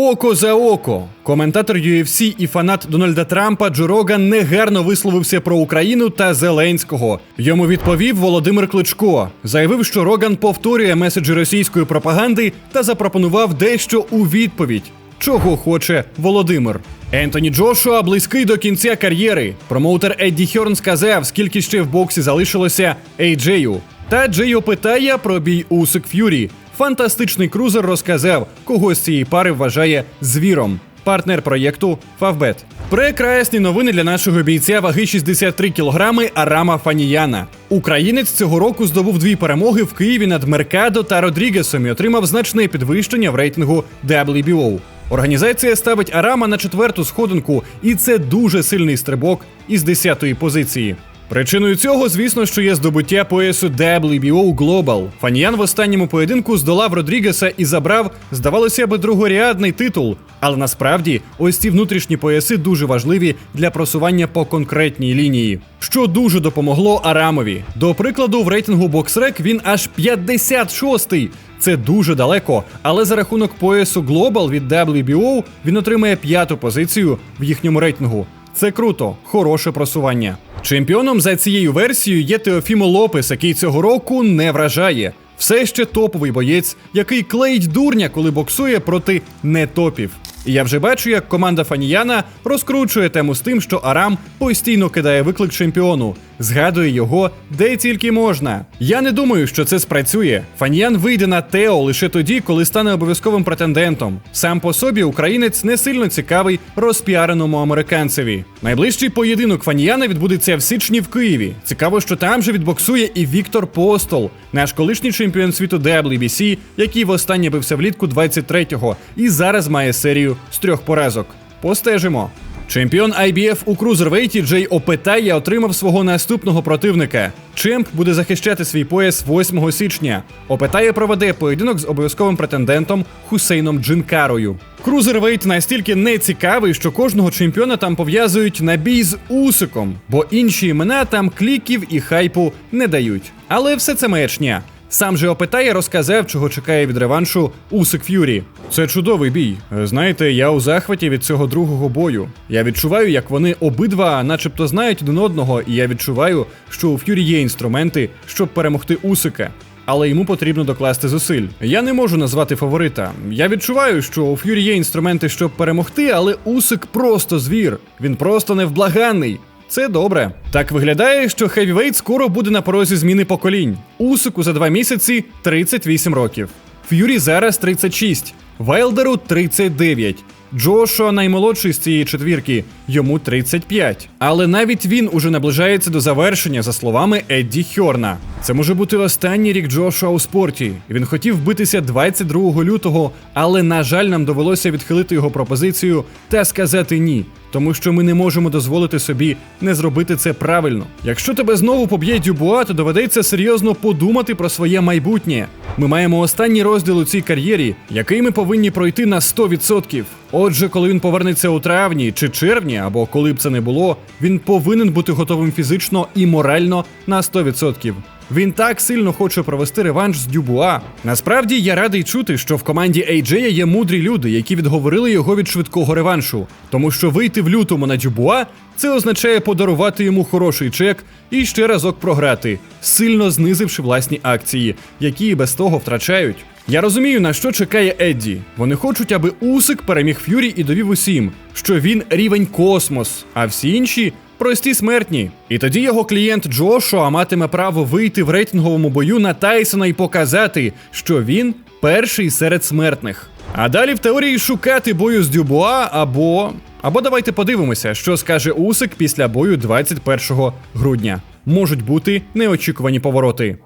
Око за око. Коментатор UFC і фанат Дональда Трампа Джо Роган негарно висловився про Україну та Зеленського. Йому відповів Володимир Кличко. Заявив, що Роган повторює меседжі російської пропаганди та запропонував дещо у відповідь. Чого хоче Володимир? Ентоні Джошуа близький до кінця кар'єри. Промоутер Едді Хьорн сказав, скільки ще в боксі залишилося Ейджею. Та Джейо питає про бій Усик Ф'юрі. Фантастичний крузер розказав, кого з цієї пари вважає звіром. Партнер проєкту Фавбет. Прекрасні новини для нашого бійця ваги 63 кілограми Арама Фаніяна. Українець цього року здобув дві перемоги в Києві над Меркадо та Родрігесом і отримав значне підвищення в рейтингу WBO. Організація ставить Арама на четверту сходинку, і це дуже сильний стрибок із 10-ї позиції. Причиною цього, звісно, що є здобуття поясу WBO Global. Фаніян в останньому поєдинку здолав Родрігеса і забрав, здавалося б, другорядний титул. Але насправді ось ці внутрішні пояси дуже важливі для просування по конкретній лінії, що дуже допомогло Арамові. До прикладу, в рейтингу BoxRec він аж 56-й. Це дуже далеко, але за рахунок поясу Global від WBO він отримає п'яту позицію в їхньому рейтингу. Це круто, хороше просування. Чемпіоном за цією версією є Теофімо Лопес, який цього року не вражає. Все ще топовий боєць, який клеїть дурня, коли боксує проти нетопів. Я вже бачу, як команда Фаніяна розкручує тему з тим, що Арам постійно кидає виклик чемпіону, згадує його де тільки можна. Я не думаю, що це спрацює. Фаніян вийде на Тео лише тоді, коли стане обов'язковим претендентом. Сам по собі українець не сильно цікавий розпіареному американцеві. Найближчий поєдинок Фаніяна відбудеться в січні в Києві. Цікаво, що там же відбоксує і Віктор Постол, наш колишній чемпіон світу WBC, який востаннє бився влітку 23-го і зараз має серію з трьох поразок. Постежимо. Чемпіон IBF у крузервейті Джей Опетая отримав свого наступного противника. Чемп буде захищати свій пояс 8 січня. Опетая проведе поєдинок з обов'язковим претендентом Хусейном Джинкарою. Крузервейт настільки не цікавий, що кожного чемпіона там пов'язують на бій з Усиком, бо інші імена там кліків і хайпу не дають. Але все це маячня. Сам же Опитає розказав, чого чекає від реваншу Усик Ф'юрі. Це чудовий бій. Знаєте, я у захваті від цього другого бою. Я відчуваю, як вони обидва, начебто, знають один одного, і я відчуваю, що у Ф'юрі є інструменти, щоб перемогти Усика. Але йому потрібно докласти зусиль. Я не можу назвати фаворита. Я відчуваю, що у Ф'юрі є інструменти, щоб перемогти, але Усик просто звір. Він просто невблаганний. Це добре. Так виглядає, що Хевівейт скоро буде на порозі зміни поколінь. Усику за два місяці 38 років. Ф'юрі зараз 36, Вайлдеру 39. Джошуа наймолодший з цієї четвірки, йому 35. Але навіть він уже наближається до завершення, за словами Едді Хьорна. Це може бути останній рік Джошуа у спорті. Він хотів битися 22 лютого, але на жаль, нам довелося відхилити його пропозицію та сказати ні. Тому що ми не можемо дозволити собі не зробити це правильно. Якщо тебе знову поб'є Дюбуа, то доведеться серйозно подумати про своє майбутнє. Ми маємо останній розділ у цій кар'єрі, який ми повинні пройти на 100%. Отже, коли він повернеться у травні чи червні, або коли б це не було, він повинен бути готовим фізично і морально на 100%. Він так сильно хоче провести реванш з Дюбуа. Насправді я радий чути, що в команді AJ є мудрі люди, які відговорили його від швидкого реваншу, тому що вийти в лютому на Дюбуа це означає подарувати йому хороший чек і ще разок програти, сильно знизивши власні акції, які і без того втрачають. Я розумію, на що чекає Едді. Вони хочуть, аби Усик переміг Ф'юрі і довів усім, що він рівень космос, а всі інші прості смертні. І тоді його клієнт Джошуа матиме право вийти в рейтинговому бою на Тайсона і показати, що він перший серед смертних. А далі в теорії шукати бою з Дюбуа або. Або давайте подивимося, що скаже Усик після бою 21 грудня. Можуть бути неочікувані повороти.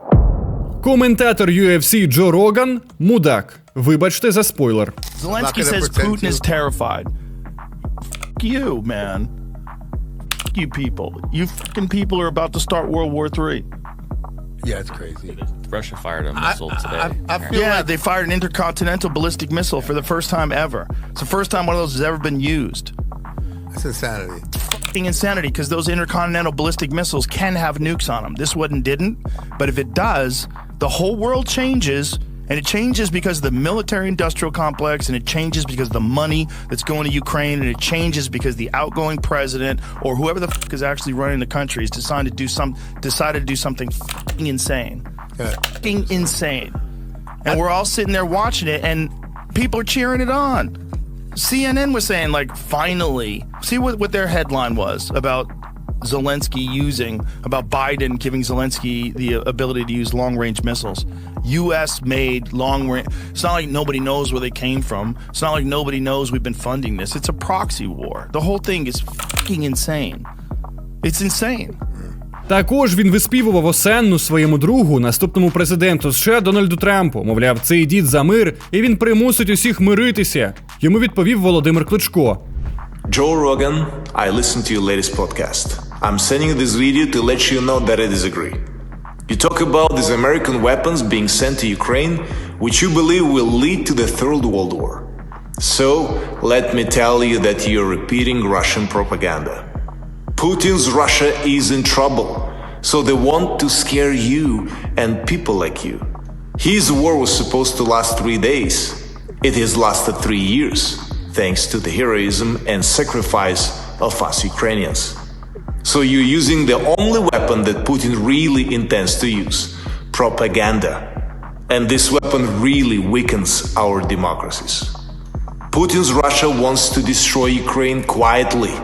Коментатор UFC Джо Роган мудак. Вибачте за спойлер. Zelensky gonna says pretend Putin is to. terrified. F you, man. F you people. You fucking people are about to start World War III. Yeah, it's crazy. Russia fired a I, missile today. I, I feel Yeah, like they fired an intercontinental ballistic missile for the first time ever. It's the first time one of those has ever been used. it's insanity. Fucking insanity because those intercontinental ballistic missiles can have nukes on them. This one didn't, but if it does, the whole world changes And it changes because of the military industrial complex, and it changes because of the money that's going to Ukraine, and it changes because the outgoing president or whoever the fuck is actually running the country is decided to do some decided to do something fucking insane. Yeah. Fucking insane. And we're all sitting there watching it, and people are cheering it on. CNN was saying, like, finally, see what, what their headline was about Zelensky using, about Biden giving Zelensky the ability to use long range missiles. U.S. made long range. It's not like nobody knows where they came from. It's not like nobody knows we've been funding this. It's a proxy war. The whole thing is fucking insane. It's insane. Також він виспівував осенну своєму другу, наступному президенту США Дональду Трампу. Мовляв, це йдіть за мир, і він примусить усіх миритися. Йому відповів Володимир Кличко. Joe Rogan, I listened to your latest podcast. I'm sending you this video to let you know that I disagree. You talk about these American weapons being sent to Ukraine, which you believe will lead to the Third World War. So, let me tell you that you're repeating Russian propaganda. Putin's Russia is in trouble, so they want to scare you and people like you. His war was supposed to last three days. It has lasted three years, thanks to the heroism and sacrifice of us Ukrainians. So you're using the only weapon that Putin really intends to use propaganda. And this weapon really weakens our democracies. Putin's Russia wants to destroy Ukraine quietly.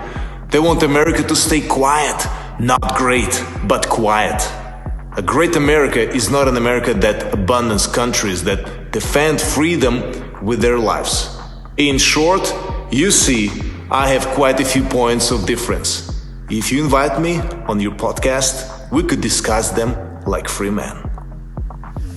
They want America to stay quiet, not great, but quiet. A great America is not an America that abandons countries that defend freedom with their lives. In short, you see, I have quite a few points of difference. If you invite me on your podcast, we could discuss them like free men.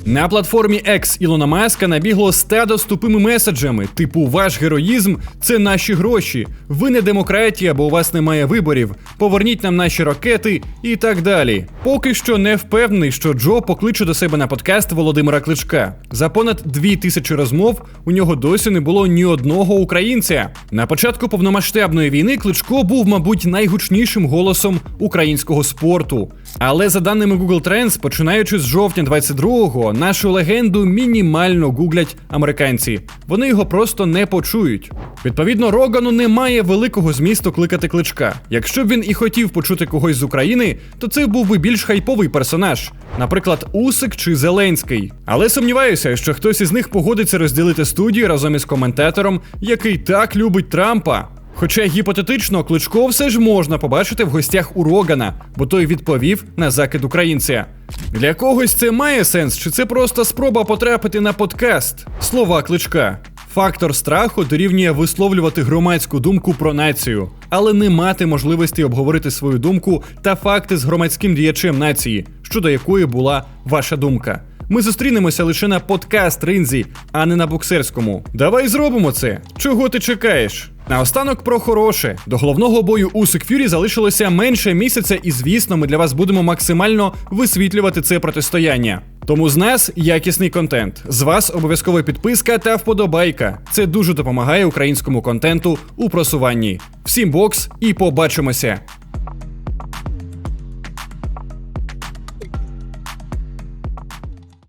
На платформі X Ілона Маска набігло стадо з тупими меседжами, типу ваш героїзм це наші гроші. Ви не демократія, бо у вас немає виборів. Поверніть нам наші ракети і так далі. Поки що не впевнений, що Джо покличе до себе на подкаст Володимира Кличка. За понад дві тисячі розмов у нього досі не було ні одного українця. На початку повномасштабної війни Кличко був, мабуть, найгучнішим голосом українського спорту. Але за даними Google Trends, починаючи з жовтня 22-го, нашу легенду мінімально гуглять американці. Вони його просто не почують. Відповідно, Рогану немає великого змісту кликати кличка. Якщо б він і хотів почути когось з України, то це був би більш хайповий персонаж, наприклад, Усик чи Зеленський. Але сумніваюся, що хтось із них погодиться розділити студію разом із коментатором, який так любить Трампа. Хоча гіпотетично Кличко все ж можна побачити в гостях у Рогана, бо той відповів на закид українця. Для когось це має сенс, чи це просто спроба потрапити на подкаст? Слова Кличка. Фактор страху дорівнює висловлювати громадську думку про націю, але не мати можливості обговорити свою думку та факти з громадським діячем нації, щодо якої була ваша думка. Ми зустрінемося лише на подкаст Ринзі, а не на боксерському. Давай зробимо це. Чого ти чекаєш? Наостанок про хороше. До головного бою у Сикфюрі залишилося менше місяця, і звісно, ми для вас будемо максимально висвітлювати це протистояння. Тому з нас якісний контент. З вас обов'язкова підписка та вподобайка. Це дуже допомагає українському контенту у просуванні. Всім бокс і побачимося!